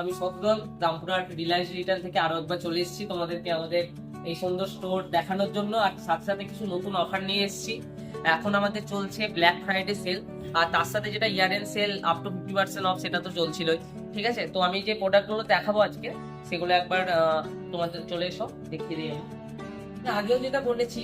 আমি সদ্দল রামপুরহাট রিলায়েন্স ডিজিটাল থেকে আরও একবার চলে এসেছি। তোমাদেরকে আমাদের এই সুন্দর স্টোর দেখানোর জন্য আর সাথে সাথে কিছু নতুন অফার নিয়ে এসেছি। এখন আমাদের চলছে ব্ল্যাক ফ্রাইডে সেল আর তার সাথে যেটা year end sale up to fifty percent off সেটা তো চলছিলই। ঠিক আছে? তো আমি যে প্রোডাক্টগুলো দেখাবো আজকে, সেগুলো একবার তোমাদের চলে এসো, দেখিয়ে দিই আগেও যেটা বলেছি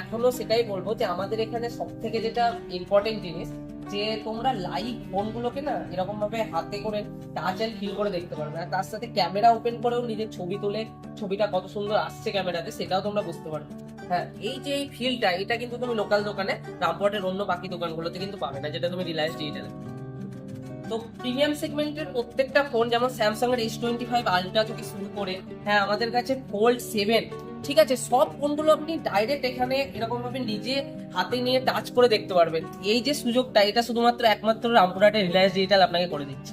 এখনও সেটাই বলব যে আমাদের এখানে সব থেকে যেটা ইম্পর্টেন্ট জিনিস যে তোমরা লাইভ ফোনগুলোকে না এরকম ভাবে হাতে করে টাচ অ্যান্ড ফিল করে দেখতে পারবে। আর তার সাথে ক্যামেরা ওপেন করেও নিজের ছবি তুলে, ছবিটা কত সুন্দর আসছে ক্যামেরাতে সেটাও তোমরা বুঝতে পারবে। হ্যাঁ এই যে এই ফিলটা এটা কিন্তু তুমি লোকাল দোকানে, রামপুরহাটের অন্য বাকি দোকানগুলোতে কিন্তু পাবে না, যেটা তুমি রিলায়েন্স ডিজিটালে তো প্রিমিয়াম সেগমেন্টের প্রত্যেকটা ফোন, যেমন স্যামসাং এর এস টোয়েন্টি ফাইভ আলট্রা থেকে শুরু করে হ্যাঁ আমাদের কাছে ফোল্ড সেভেন ঠিক আছে? সব ফোনগুলো আপনি ডাইরেক্ট এখানে এরকম ভাবে নিজে হাতে নিয়ে টাচ করে দেখতে পারবেন। এই যে সুযোগটা, এটা শুধুমাত্র একমাত্র রামপুরহাটের রিলায়েন্স ডিজিটাল আপনাকে করে দিচ্ছে।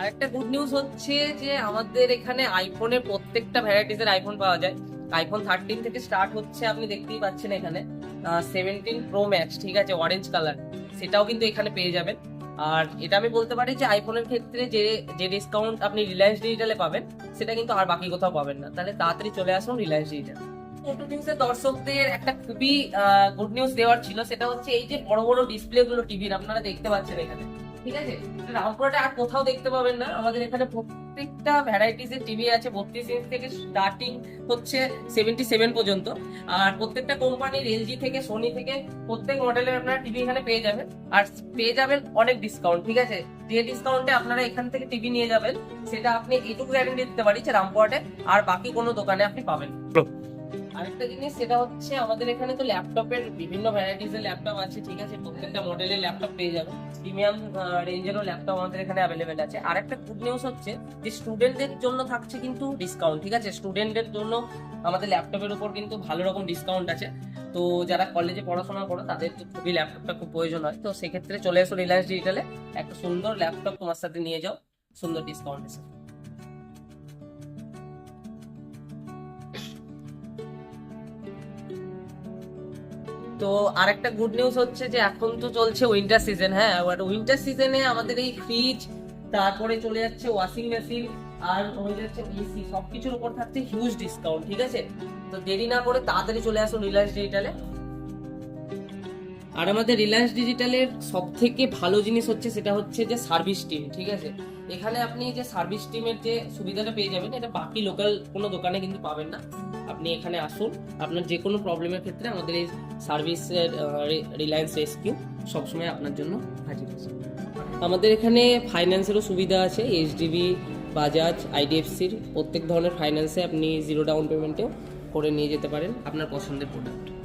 আরেকটা গুড নিউজ হচ্ছে যে আমাদের এখানে আইফোনের প্রত্যেকটা ভ্যারাইটিস এর আইফোন পাওয়া যায়। আইফোন থার্টিন থেকে স্টার্ট হচ্ছে, আপনি দেখতেই পাচ্ছেন এখানে সেভেন্টিন প্রো ম্যাক্স ঠিক আছে? অরেঞ্জ কালার সেটাও কিন্তু এখানে পেয়ে যাবেন। আর এটা আমি বলতে পারি যে আইফোনের ক্ষেত্রে যে যে ডিসকাউন্ট আপনি রিলায়েন্স ডিজিটালে পাবেন, সেটা কিন্তু আর বাকি কোথাও পাবেন না। তাহলে তাড়াতাড়ি চলে আসুন রিলায়েন্স ডিজিটাল দর্শকদের একটা খুবই গুড নিউজ দেওয়ার ছিল, সেটা হচ্ছে এই যে বড় বড় ডিসপ্লে গুলো টিভির আপনারা দেখতে পাচ্ছেন এখানে। ঠিক আছে? রামপুরহাটে আর কোথাও দেখতে পাবেন না। আমাদের এখানে প্রত্যেকটা ভ্যারাইটিস এর টিভি আছে। বত্রিশ ইঞ্চ থেকে স্টার্টিং হচ্ছে সেভেন্টি সেভেন পর্যন্ত। আর প্রত্যেকটা কোম্পানির এলজি থেকে সোনি থেকে প্রত্যেক মডেলের আপনারা টিভি এখানে পেয়ে যাবেন। আর পেয়ে যাবেন অনেক ডিসকাউন্ট ঠিক আছে? যে ডিসকাউন্টে আপনারা এখান থেকে টিভি নিয়ে যাবেন, সেটা আপনি এইটুকু গ্যারেন্টি দিতে পারি যে রামপুরহাটে আর বাকি কোনো দোকানে আপনি পাবেন। আরেকটা জিনিস, সেটা হচ্ছে আমাদের এখানে তো ল্যাপটপের বিভিন্ন ভ্যারাইটিস এর ল্যাপটপ আছে, ঠিক আছে? প্রত্যেকটা মডেলের ল্যাপটপ পেয়ে যাবেন প্রিমিয়াম রেঞ্জেরও ল্যাপটপ আমাদের এখানে অ্যাভেলেবেল আছে। আর একটা গুড নিউজ হচ্ছে যে স্টুডেন্টদের জন্য থাকছে কিন্তু ডিসকাউন্ট ঠিক আছে? স্টুডেন্টদের জন্য আমাদের ল্যাপটপের উপর কিন্তু ভালো রকম ডিসকাউন্ট আছে। তো যারা কলেজে পড়াশোনা করো, তাদের খুবই ল্যাপটপটা খুব প্রয়োজন হয়। তো সেক্ষেত্রে চলে এসো রিলায়েন্স ডিজিটালে একটা সুন্দর ল্যাপটপ তোমার সাথে নিয়ে যাও। সুন্দর ডিসকাউন্ট আছে তো আরেকটা গুড নিউজ হচ্ছে যে এখন তো চলছে উইন্টার সিজন হ্যাঁ? আর উইন্টার সিজনে আমাদের এই ফ্রিজ তারপরে চলে যাচ্ছে ওয়াশিং মেশিন আর হয়ে যাচ্ছে এসি সবকিছুর উপর থাকছে হিউজ ডিসকাউন্ট ঠিক আছে? তো দেরি না করে তাড়াতাড়ি চলে আসুন রিলায়েন্স ডিজিটালে আর আমাদের রিলায়েন্স ডিজিটালের সব থেকে ভালো জিনিস হচ্ছে সেটা হচ্ছে যে সার্ভিস টিম ঠিক আছে? এখানে আপনি যে সার্ভিস টিমের যে সুবিধাটা পেয়ে যাবেন, এটা বাকি লোকাল কোনো দোকানে কিন্তু পাবেন না। আপনি এখানে আসুন, আপনার যে কোনো প্রবলেমের ক্ষেত্রে আমাদের এই সার্ভিসের রিলায়েন্স রেস্কিউ সবসময় আপনার জন্য হাজির আছে। আমাদের এখানে ফাইন্যান্সেরও সুবিধা আছে, এইচডিবি, বাজাজ, আইডিএফসির প্রত্যেক ধরনের ফাইন্যান্সে আপনি জিরো ডাউন পেমেন্টেও করে নিয়ে যেতে পারেন আপনার পছন্দের প্রোডাক্ট